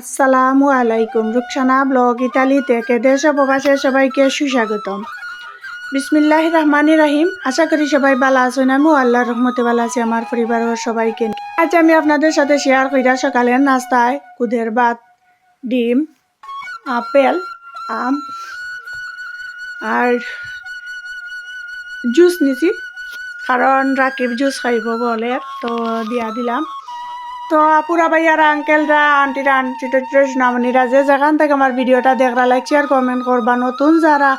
আসসালামু আলাইকুম। Rukhsana blog Italy থেকে দেশ ও প্রবাসে সবাইকে সুস্বাগতম। বিসমিল্লাহ রহমানি রাহিম। আশা করি সবাই ভালো আছেন। আমিও আল্লাহর রহমতে ভালো আছি। আমার পরিবারের সবাইকে। আজ আমি আপনাদের সাথে শেয়ার কইরা সকালের নাস্তায় কুদের ভাত, ডিম, আপেল, আম আর জুস নিছি। কারণ রাকিব জুস খাইব বলে, তো দিয়া দিলাম। তো আপুরা ভাইয়ারা, আঙ্কেলরা, আন্টিরা আন্টিটা সোনামণিরা, যে যেখান থেকে আমার ভিডিওটা দেখরা লাইক শেয়ার কমেন্ট করবা, নতুন যারা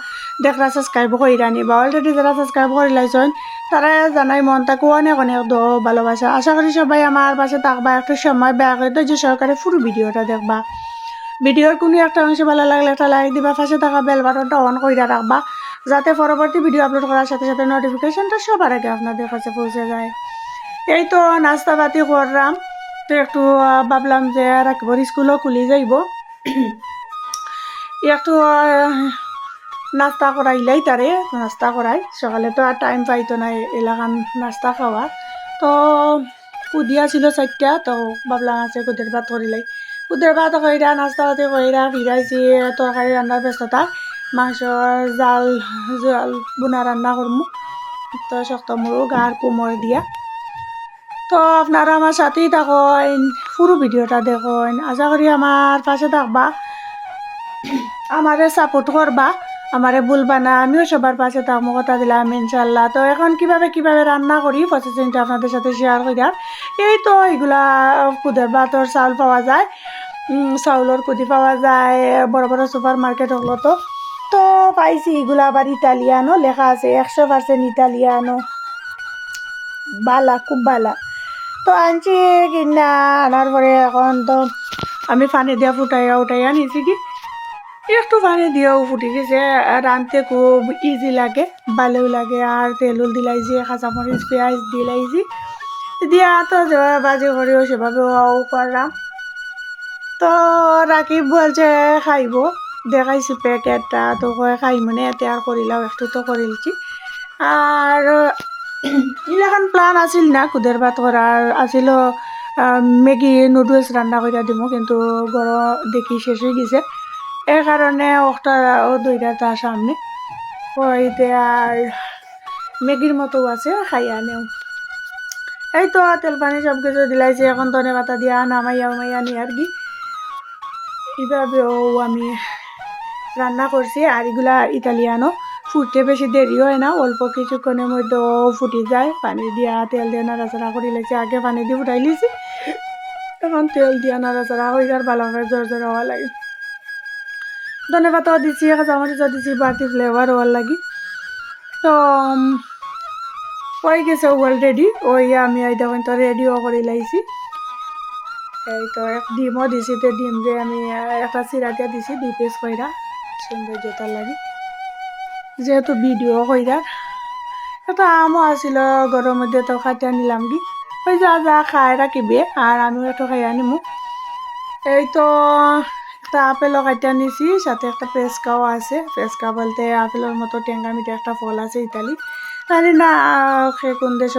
দেখরা সাবস্ক্রাইব কইরা নিবা অলরেডি যারা সাবস্ক্রাইব করে লাইছেন তারা জানাই মন তাকে অনেক অনেক দো ভালোবাসা। আশা করি সবাই আমার পাশে থাকবা, একটু সময় ব্যয় করে ধৈর্য সহকারে পুরো ভিডিওটা দেখবা। ভিডিওর কোনো একটা অংশ ভালো লাগলে একটা লাইক দিবা, পাশে থাকা বেল বাটনটা অন কইরা রাখবা, যাতে পরবর্তী ভিডিও আপলোড করার সাথে সাথে নোটিফিকেশনটা সবার আগে আপনাদের কাছে পৌঁছে যায়। এই তো নাস্তা পাতি করলাম। তো একটু ভাবলাম যে রাখবর স্কুলও খুলি যাইব। একটু নাস্তা করাইলাই তারে, নাস্তা করাই। সকালে তো আর টাইম পাইতো না এলাকান নাস্তা খাওয়া। তো কুদিয়া ছিল চারটা, তো ভাবলাম আছে কুদের ভাত করিলাই। কুদের ভাত কইরা, নাস্তা পাতি কইরা ফিরাইছি, তরকারি রান্নার ব্যস্ততা। মাংসর জাল জাল বোনা রান্না করমু। তো শক্ত মুড়ো গার কোমর দিয়া। তো আপনারা আমার সাথেই থাকেন, পুরো ভিডিওটা দেখুন। আশা করি আমার পাশে থাকবা, আমারে সাপোর্ট করবা, আমারে ভুলবা না, আমিও সবার পাশে থাকব, কথা দিলাম ইনশাল্লাহ তো এখন কীভাবে কীভাবে রান্না করি প্রসেসিংটা আপনাদের সাথে শেয়ার করি আর। এই তো এগুলা কুদের ভাতর চাউল পাওয়া যায় চাউলের কুদি পাওয়া যায়, বড় বড় সুপার মার্কেট হলো তো। তো পাইছি এগুলা আবার ইতালিয়ানো লেখা আছে, একশো পার্সেন্ট ইতালিয়ানো বালা, খুব বালা। তো আনছি কিনা আনার পরে এখন তো। আমি পানি দিয়া ফুটাইয়া উঠাইয়া নিছি কি? একটু পানি দিয়েও ফুটি গেছে। রাঁধতে খুব ইজি লাগে ভালোও লাগে আর তেলও দিলাইছি কাঁচামরিচ পেঁয়াজ দিলাইছি দিয়া তো বাজি করিও সেভাবেও করলাম তো রাকিব বলছে খাইব। দেখাইছি প্যাকেটটা তো কয় খাই মানে এতে আর করিলাম একটু তো করিলছি আর ইলাখান প্ল্যান আছিল না কুদের ভাত করার আছিল মেগি নুডলস রান্না করে দিব কিন্তু গড় দেখি শেষ হয়ে গেছে। এই কারণে ও দুইটা তার সামনে ওইতে আর মেগির মতো আছে খাইয়া নেও এই তো, তেল পানি সব কিছু দিলাইছে, এখন ধনে পাতা দিয়া, নামাইয়া মাইয়া নি আর কি। এভাবেও আমি রান্না করছি আর এগুলা ইতালিয়ানো ফুটতে বেশি দেরি হয় না, অল্প কিছুক্ষণের মধ্যে ফুটি যায়। পানি দিয়া তেল দিয়ে নাড়াচাড়া করে লেছি, আগে পানি দিয়ে ফুটাই লিছি এখন তেল দিয়া নাড়াচাড়া হয়ে আর ভালোভাবে জোর জোর হওয়া লাগে। ধনে পাতাও দিছি কাঁচামরিচও দিছি, বাড়তি ফ্লেভার হওয়ার লাগি। তো হয়ে গেছে অলরেডি ওই আমি দেখুন তো রেডিও করে লাইছি। এই তো, এক ডিমও দিছি, তো ডিম যে আমি একটা চিরাটিয়া দিছি দুই পিস কইরা সৌন্দর্যতার লাগি। যেহেতু ভিডিও কইরার এটা আমও আছিল গরমের মধ্যে তো খাইতে নিলাম কি? ওই যা যা খাই রাখিবে, আর আমিও একটু খাই আনিমু। এই তো একটা আপেলও কাইতে নিছি সাথে একটা পেস্কাও আছে। পেস্কা বলতে আপেলের মতো টেঙ্গা মিঠা একটা ফল আছে ইতালি। জানি না কোন দেশ,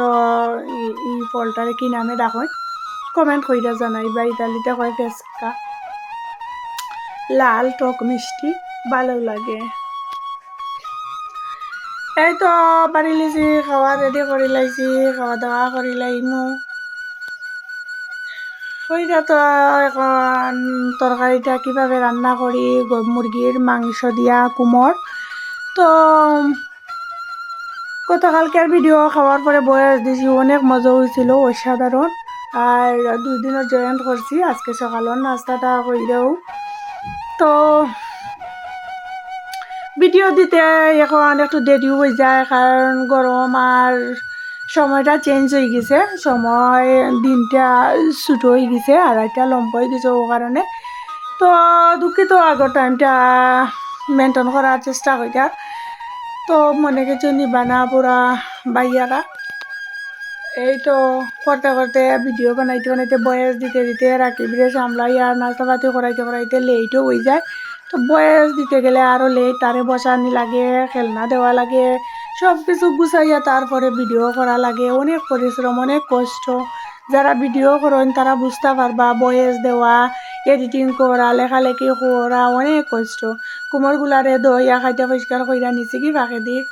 ই ফলটারে কি নামে ডাকয়। কমেন্ট কইরা জানাই, বা ইতালিতে কয় পেস্কা লাল টক মিষ্টি, ভালো লাগে। এই তো পারি লিছি খাওয়া রেডি করে লাইছি খাওয়া দাওয়া করে লাইমু ওইটা তো এখন তরকারিটা কীভাবে রান্না করি মুরগির মাংস দিয়া কুমোর তো গতকালকের ভিডিও খাওয়ার পরে বয়স দিছি, অনেক মজা হয়েছিল অসাধারণ আর দুই দিনের জয়েন্ট করছি আজকে সকালের নাস্তাটা কইরেও তো ভিডিও দিতে এখন একটু দেরি হয়ে যায়, কারণ গরম আর সময়টা চেঞ্জ হয়ে গেছে। সময় দিনটা ছোটো হয়ে গেছে আড়াইটা লম্বা হয়ে গেছে ও কারণে। তো দুঃখিত, আগর টাইমটা মেনটেন করার চেষ্টা করি তো মনে কিছু নিবা না পুরা বাইয়ারা এই তো করতে করতে ভিডিও বানাইতে বানাইতে বয়স দিতে দিতে রাকিবিরে সামলাই আর নাস্তা পাতি করাইতে করাইতে লেটও হয়ে যায়। তো বয়স দিতে গেলে আরও লেট তারে বসানি লাগে, খেলনা দেওয়া লাগে সব কিছু গুছাইয়া তারপরে ভিডিও করা লাগে। অনেক পরিশ্রম, অনেক কষ্ট। যারা ভিডিও করেন, তারা বুঝতে পারবা, বয়স দেওয়া এডিটিং করা, লেখালেখি করা, অনেক কষ্ট। কুমোরগুলারে দইয়া খাইতে পরিষ্কার কইরা নিছি কি ফাঁকে দিক?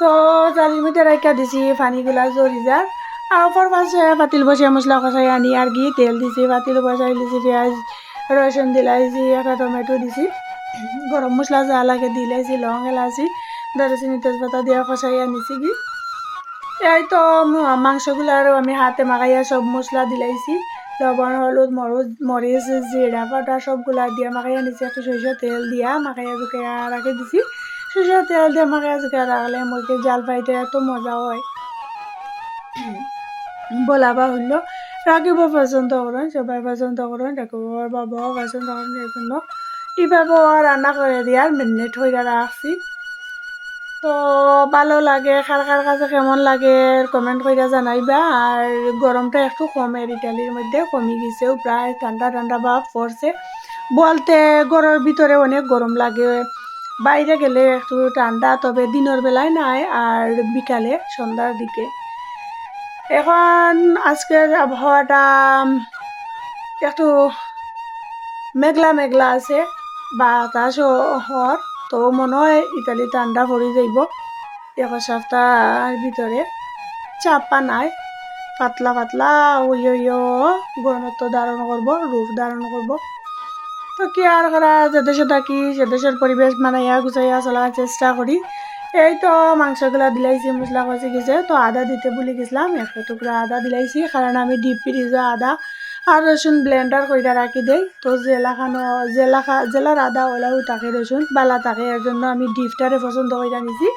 তো চালির মধ্যে রাখা দিছি, পানিগুলা জরি যার আর অপর পাশে পাতিল বসে মশলা কষাই আনি, আর কি তেল দিছি, পাতিল বসাই দিছি, পেঁয়াজ রসুন দিলাইছি একটা টমেটো দিছি। গরম মশলা যা লাগে দিলাইছি লং এলাচি দারুচিনি তেজপাতা দিয়ে কষাই আনিছি কি। এই তো মাংসগুলো আমি হাতে মাখাইয়া সব মশলা দিলাইছি লবণ, হলুদ মরুদ মরিচ জিরা পাউডার সবগুলা দিয়ে মাখাইয়া নিছি একটু সরিষার তেল দিয়া মাখাইয়া জুকাইয়া রাখে দিছি। সরিষার তেল দিয়ে মাখাইয়া জুকাইয়া রাখলে মুরগির জাল পাইতে এত মজা হয়। বলাবা হইল রাখিব পছন্দ করেন সবাই পছন্দ করেন রাখিবর বাবাও পছন্দ করেন এই জন্য এভাবে রান্না করে দিয়ার মেরিনেট হইয়া রাখছি তো ভালো লাগে কার কার কাছে কেমন লাগে কমেন্ট করে জানাইবা আর গরমটা একটু কমের ইটালির মধ্যে কমে গেছেও প্রায় ঠান্ডা ঠান্ডা ভাব পড়ছে বলতে ঘরের ভিতরে অনেক গরম লাগে বাইরে গেলে একটু ঠান্ডা তবে দিনের বেলায় নাই আর বিকালে সন্ধ্যার দিকে এখন আজকের আবহাওয়াটা একটু মেঘলা মেঘলা আছে, বাতাসও হর তো মনে হয় ইতালি ঠান্ডা পড়ে যাইব। এক সপ্তাহের ভিতরে চাপা নাই। পাতলা পাতলা ওই ওইও গণত্ব ধারণ করব, রূপ ধারণ করব। তো কি আর করা, যে দেশে থাকি সে দেশের পরিবেশ মানাইয়া গুছাইয়া চলার চেষ্টা করি। এই তো, মাংসগুলা দিলাইছি মশলা কষি গেছে তো আদা দিতে ভুলে গেছিলাম একটা টুকরা আদা দিলাইছি কারণ আমি ডিপ ফ্রিজে আদা আর রসুন ব্লেন্ডার কইরা রাখি দেই। তো জেলা খানো, জেলা জেলার আদা ওলাও থাকে রসুন বালা থাকে এর জন্য আমি ডিপটারে পছন্দ কইরা নিছি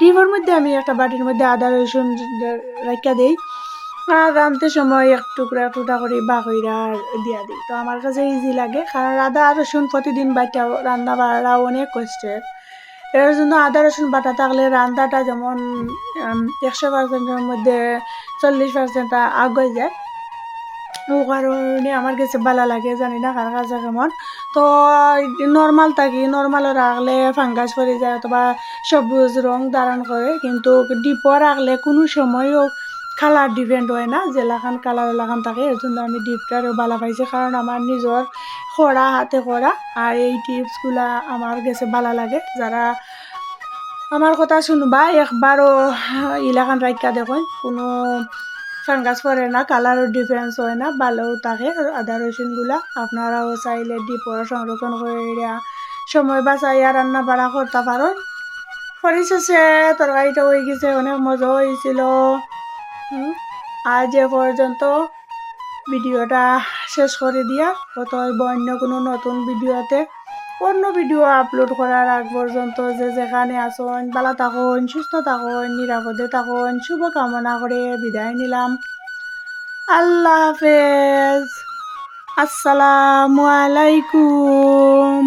ডিপের মধ্যে আমি একটা বাটির মধ্যে আদা রসুন রাখা দেই। আর রাঁধতে সময় এক টুকরা টুকরা করে বা কইরা দিয়া দিই। তো আমার কাছে ইজি লাগে কারণ আদা আর রসুন প্রতিদিন বাটা রান্না বাড়া অনেক কষ্টের এর জন্য আদা, রসুন, বাটা থাকলে রান্নাটা যেমন একশো পার্সেন্টের মধ্যে চল্লিশ পার্সেন্ট আগে যায়। ও কারণে আমার কাছে ভালো লাগে, জানি না কার কাছে কেমন। তো নর্মাল থাকি নর্মাল রাখলে ফাঙ্গাস পরে যায় অথবা সবুজ রং ধারণ করে, কিন্তু ডিপো রাখলে কোনো সময়ও কালার ডিপেন্ড হয় না জেলাখান কালার এলাকান থাকে এর জন্য আমি ডিপটারও ভালো পাইছি। কারণ আমার নিজের খরা হাতে করা আর এই টিপসগুলা আমার কাছে ভালো লাগে। যারা আমার কথা শুনবা একবারও ইলাকান রাখা দেখুন কোনো ফাঙ্গাস পড়ে না কালারও ডিফারেন্স হয় না ভালোও থাকে। আদা রসুনগুলা আপনারাও চাইলে ডিপোর সংরক্ষণ করে সময় বাঁচাইয়া রান্না বাড়া করতে পারো পরিশেষে তরকারিটা হয়ে গেছে অনেক মজা হয়েছিল হুম, আজ এ পর্যন্ত ভিডিওটা শেষ করে দিয়া হইব অন্য কোনো নতুন ভিডিওতে অন্য ভিডিও আপলোড করার আগ পর্যন্ত যে যেখানে আসুন ভালো থাকুন, সুস্থ থাকুন, নিরাপদে থাকুন, শুভকামনা করে বিদায় নিলাম। আল্লাহ হাফেজ। আসসালামু আলাইকুম।